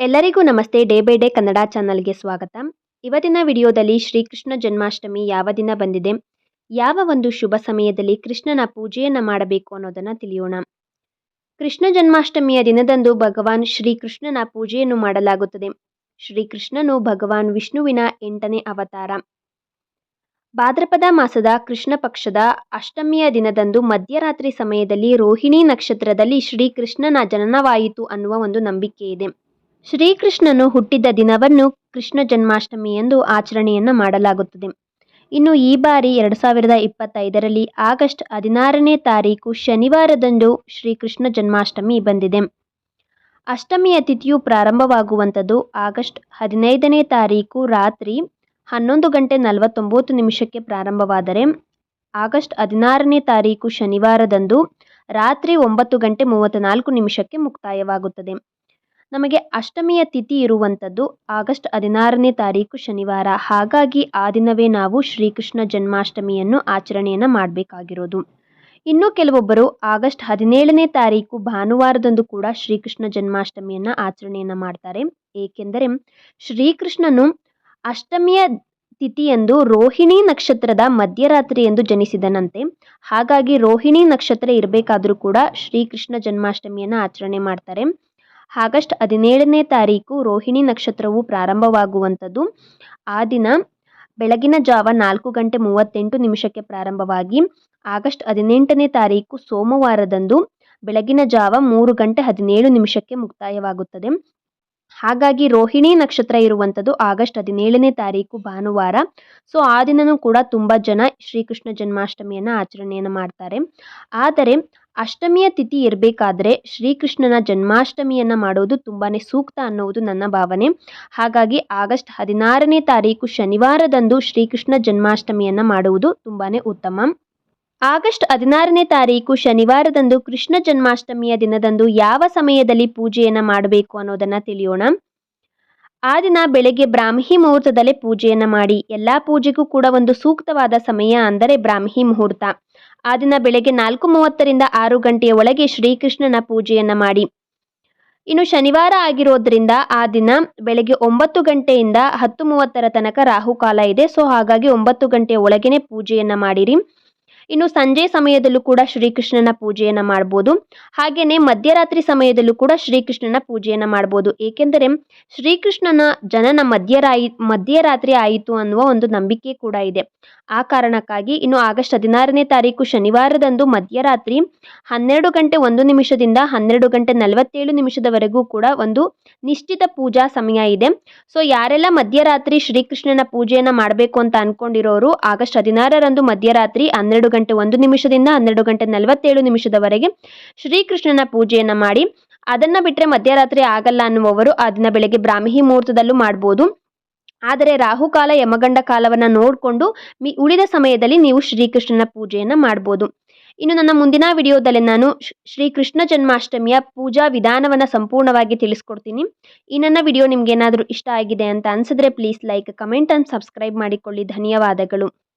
ಎಲ್ಲರಿಗೂ ನಮಸ್ತೆ. Day by day Kannada ಚಾನಲ್ಗೆ ಸ್ವಾಗತ. ಇವತ್ತಿನ ವಿಡಿಯೋದಲ್ಲಿ ಶ್ರೀಕೃಷ್ಣ ಜನ್ಮಾಷ್ಟಮಿ ಯಾವ ದಿನ ಬಂದಿದೆ, ಯಾವ ಒಂದು ಶುಭ ಸಮಯದಲ್ಲಿ ಕೃಷ್ಣನ ಪೂಜೆಯನ್ನು ಮಾಡಬೇಕು ಅನ್ನೋದನ್ನು ತಿಳಿಯೋಣ. ಕೃಷ್ಣ ಜನ್ಮಾಷ್ಟಮಿಯ ದಿನದಂದು ಭಗವಾನ್ ಶ್ರೀಕೃಷ್ಣನ ಪೂಜೆಯನ್ನು ಮಾಡಲಾಗುತ್ತದೆ. ಶ್ರೀಕೃಷ್ಣನು ಭಗವಾನ್ ವಿಷ್ಣುವಿನ ಎಂಟನೇ ಅವತಾರ. ಭಾದ್ರಪದ ಮಾಸದ ಕೃಷ್ಣ ಪಕ್ಷದ ಅಷ್ಟಮಿಯ ದಿನದಂದು ಮಧ್ಯರಾತ್ರಿ ಸಮಯದಲ್ಲಿ ರೋಹಿಣಿ ನಕ್ಷತ್ರದಲ್ಲಿ ಶ್ರೀಕೃಷ್ಣನ ಜನನವಾಯಿತು ಅನ್ನುವ ಒಂದು ನಂಬಿಕೆ ಇದೆ. ಶ್ರೀಕೃಷ್ಣನು ಹುಟ್ಟಿದ ದಿನವನ್ನು ಕೃಷ್ಣ ಜನ್ಮಾಷ್ಟಮಿ ಎಂದು ಆಚರಣೆಯನ್ನು ಮಾಡಲಾಗುತ್ತದೆ. ಇನ್ನು ಈ ಬಾರಿ ಎರಡು ಸಾವಿರದ ಇಪ್ಪತ್ತೈದರಲ್ಲಿ ಆಗಸ್ಟ್ ಹದಿನಾರನೇ ತಾರೀಕು ಶನಿವಾರದಂದು ಶ್ರೀಕೃಷ್ಣ ಜನ್ಮಾಷ್ಟಮಿ ಬಂದಿದೆ. ಅಷ್ಟಮಿಯ ತಿಥಿಯು ಪ್ರಾರಂಭವಾಗುವಂಥದ್ದು ಆಗಸ್ಟ್ ಹದಿನೈದನೇ ತಾರೀಕು ರಾತ್ರಿ ಹನ್ನೊಂದು ಗಂಟೆ ನಲವತ್ತೊಂಬತ್ತು ನಿಮಿಷಕ್ಕೆ ಪ್ರಾರಂಭವಾದರೆ ಆಗಸ್ಟ್ ಹದಿನಾರನೇ ತಾರೀಕು ಶನಿವಾರದಂದು ರಾತ್ರಿ ಒಂಬತ್ತು ಗಂಟೆ ಮೂವತ್ತ್ನಾಲ್ಕು ನಿಮಿಷಕ್ಕೆ ಮುಕ್ತಾಯವಾಗುತ್ತದೆ. ನಮಗೆ ಅಷ್ಟಮಿಯ ತಿಥಿ ಇರುವಂಥದ್ದು ಆಗಸ್ಟ್ ಹದಿನಾರನೇ ತಾರೀಕು ಶನಿವಾರ. ಹಾಗಾಗಿ ಆ ದಿನವೇ ನಾವು ಶ್ರೀಕೃಷ್ಣ ಜನ್ಮಾಷ್ಟಮಿಯನ್ನು ಆಚರಣೆಯನ್ನು ಮಾಡಬೇಕಾಗಿರೋದು. ಇನ್ನು ಕೆಲವೊಬ್ಬರು ಆಗಸ್ಟ್ ಹದಿನೇಳನೇ ತಾರೀಕು ಭಾನುವಾರದಂದು ಕೂಡ ಶ್ರೀಕೃಷ್ಣ ಜನ್ಮಾಷ್ಟಮಿಯನ್ನು ಆಚರಣೆಯನ್ನು ಮಾಡ್ತಾರೆ. ಏಕೆಂದರೆ ಶ್ರೀಕೃಷ್ಣನು ಅಷ್ಟಮಿಯ ತಿಥಿಯಂದು ರೋಹಿಣಿ ನಕ್ಷತ್ರದ ಮಧ್ಯರಾತ್ರಿ ಎಂದು ಜನಿಸಿದನಂತೆ. ಹಾಗಾಗಿ ರೋಹಿಣಿ ನಕ್ಷತ್ರ ಇರಬೇಕಾದರೂ ಕೂಡ ಶ್ರೀಕೃಷ್ಣ ಜನ್ಮಾಷ್ಟಮಿಯನ್ನು ಆಚರಣೆ ಮಾಡ್ತಾರೆ. ಆಗಸ್ಟ್ ಹದಿನೇಳನೇ ತಾರೀಕು ರೋಹಿಣಿ ನಕ್ಷತ್ರವು ಪ್ರಾರಂಭವಾಗುವಂಥದ್ದು. ಆ ದಿನ ಬೆಳಗಿನ ಜಾವ ನಾಲ್ಕು ಗಂಟೆ ಮೂವತ್ತೆಂಟು ನಿಮಿಷಕ್ಕೆ ಪ್ರಾರಂಭವಾಗಿ ಆಗಸ್ಟ್ ಹದಿನೆಂಟನೇ ತಾರೀಕು ಸೋಮವಾರದಂದು ಬೆಳಗಿನ ಜಾವ ಮೂರು ಗಂಟೆ ಹದಿನೇಳು ನಿಮಿಷಕ್ಕೆ ಮುಕ್ತಾಯವಾಗುತ್ತದೆ. ಹಾಗಾಗಿ ರೋಹಿಣಿ ನಕ್ಷತ್ರ ಇರುವಂಥದ್ದು ಆಗಸ್ಟ್ ಹದಿನೇಳನೇ ತಾರೀಕು ಭಾನುವಾರ. ಸೊ, ಆ ದಿನವೂ ಕೂಡ ತುಂಬ ಜನ ಶ್ರೀಕೃಷ್ಣ ಜನ್ಮಾಷ್ಟಮಿಯನ್ನು ಆಚರಣೆಯನ್ನು ಮಾಡ್ತಾರೆ. ಆದರೆ ಅಷ್ಟಮಿಯ ತಿಥಿ ಇರಬೇಕಾದ್ರೆ ಶ್ರೀಕೃಷ್ಣನ ಜನ್ಮಾಷ್ಟಮಿಯನ್ನು ಮಾಡೋದು ತುಂಬಾ ಸೂಕ್ತ ಅನ್ನೋದು ನನ್ನ ಭಾವನೆ. ಹಾಗಾಗಿ ಆಗಸ್ಟ್ ಹದಿನಾರನೇ ತಾರೀಕು ಶನಿವಾರದಂದು ಶ್ರೀಕೃಷ್ಣ ಜನ್ಮಾಷ್ಟಮಿಯನ್ನು ಮಾಡುವುದು ತುಂಬಾ ಉತ್ತಮ. ಆಗಸ್ಟ್ ಹದಿನಾರನೇ ತಾರೀಕು ಶನಿವಾರದಂದು ಕೃಷ್ಣ ಜನ್ಮಾಷ್ಟಮಿಯ ದಿನದಂದು ಯಾವ ಸಮಯದಲ್ಲಿ ಪೂಜೆಯನ್ನು ಮಾಡಬೇಕು ಅನ್ನೋದನ್ನು ತಿಳಿಯೋಣ. ಆ ದಿನ ಬೆಳಗ್ಗೆ ಬ್ರಾಹ್ಮಿ ಮುಹೂರ್ತದಲ್ಲೇ ಪೂಜೆಯನ್ನು ಮಾಡಿ. ಎಲ್ಲ ಪೂಜೆಗೂ ಕೂಡ ಒಂದು ಸೂಕ್ತವಾದ ಸಮಯ ಅಂದರೆ ಬ್ರಾಹ್ಮಿ ಮುಹೂರ್ತ. ಆ ದಿನ ಬೆಳಗ್ಗೆ ನಾಲ್ಕು ಮೂವತ್ತರಿಂದ ಆರು ಗಂಟೆಯ ಒಳಗೆ ಶ್ರೀಕೃಷ್ಣನ ಪೂಜೆಯನ್ನು ಮಾಡಿ. ಇನ್ನು ಶನಿವಾರ ಆಗಿರೋದ್ರಿಂದ ಆ ದಿನ ಬೆಳಗ್ಗೆ ಒಂಬತ್ತು ಗಂಟೆಯಿಂದ ಹತ್ತು ಮೂವತ್ತರ ತನಕ ರಾಹುಕಾಲ ಇದೆ. ಸೊ, ಹಾಗಾಗಿ ಒಂಬತ್ತು ಗಂಟೆಯ ಒಳಗೇನೆ ಪೂಜೆಯನ್ನು ಮಾಡಿರಿ. ಇನ್ನು ಸಂಜೆ ಸಮಯದಲ್ಲೂ ಕೂಡ ಶ್ರೀಕೃಷ್ಣನ ಪೂಜೆಯನ್ನು ಮಾಡ್ಬೋದು. ಹಾಗೆಯೇ ಮಧ್ಯರಾತ್ರಿ ಸಮಯದಲ್ಲೂ ಕೂಡ ಶ್ರೀಕೃಷ್ಣನ ಪೂಜೆಯನ್ನು ಮಾಡ್ಬೋದು. ಏಕೆಂದರೆ ಶ್ರೀಕೃಷ್ಣನ ಜನನ ಮಧ್ಯರಾಯಿ, ಮಧ್ಯರಾತ್ರಿ ಆಯಿತು ಅನ್ನುವ ಒಂದು ನಂಬಿಕೆ ಕೂಡ ಇದೆ. ಆ ಕಾರಣಕ್ಕಾಗಿ ಇನ್ನು ಆಗಸ್ಟ್ ಹದಿನಾರನೇ ತಾರೀಕು ಶನಿವಾರದಂದು ಮಧ್ಯರಾತ್ರಿ ಹನ್ನೆರಡು ಗಂಟೆ ಒಂದು ನಿಮಿಷದಿಂದ ಹನ್ನೆರಡು ಗಂಟೆ ನಲವತ್ತೇಳು ನಿಮಿಷದವರೆಗೂ ಕೂಡ ಒಂದು ನಿಶ್ಚಿತ ಪೂಜಾ ಸಮಯ ಇದೆ. ಸೊ, ಯಾರೆಲ್ಲ ಮಧ್ಯರಾತ್ರಿ ಶ್ರೀಕೃಷ್ಣನ ಪೂಜೆಯನ್ನು ಮಾಡಬೇಕು ಅಂತ ಅನ್ಕೊಂಡಿರೋರು, ಆಗಸ್ಟ್ ಹದಿನಾರರಂದು ಮಧ್ಯರಾತ್ರಿ ಹನ್ನೆರಡು ಗಂಟೆ ಒಂದು ನಿಮಿಷದಿಂದ ಹನ್ನೆರಡು ಗಂಟೆ ನಲವತ್ತೇಳು ನಿಮಿಷದವರೆಗೆ ಶ್ರೀಕೃಷ್ಣನ ಪೂಜೆಯನ್ನು ಮಾಡಿ, ಅದನ್ನು ಬಿಟ್ಟರೆ ಮಧ್ಯರಾತ್ರಿ ಆಗಲ್ಲ ಅನ್ನುವವರು ದಿನ ಬೆಳಗ್ಗೆ ಬ್ರಾಹ್ಮಿ ಮುಹೂರ್ತದಲ್ಲೂ ಮಾಡ್ಬೋದು. ಆದರೆ ರಾಹುಕಾಲ ಯಮಗಂಡ ಕಾಲವನ್ನು ನೋಡಿಕೊಂಡು ಮಿ, ಉಳಿದ ಸಮಯದಲ್ಲಿ ನೀವು ಶ್ರೀಕೃಷ್ಣನ ಪೂಜೆಯನ್ನು ಮಾಡ್ಬೋದು. ಇನ್ನು ನನ್ನ ಮುಂದಿನ ವಿಡಿಯೋದಲ್ಲಿ ನಾನು ಶ್ರೀಕೃಷ್ಣ ಜನ್ಮಾಷ್ಟಮಿಯ ಪೂಜಾ ವಿಧಾನವನ್ನು ಸಂಪೂರ್ಣವಾಗಿ ತಿಳಿಸ್ಕೊಡ್ತೀನಿ. ಈ ನನ್ನ ವಿಡಿಯೋ ನಿಮ್ಗೆ ಏನಾದರೂ ಇಷ್ಟ ಆಗಿದೆ ಅಂತ ಅನಿಸಿದ್ರೆ please like comment and subscribe ಮಾಡಿಕೊಳ್ಳಿ. ಧನ್ಯವಾದಗಳು.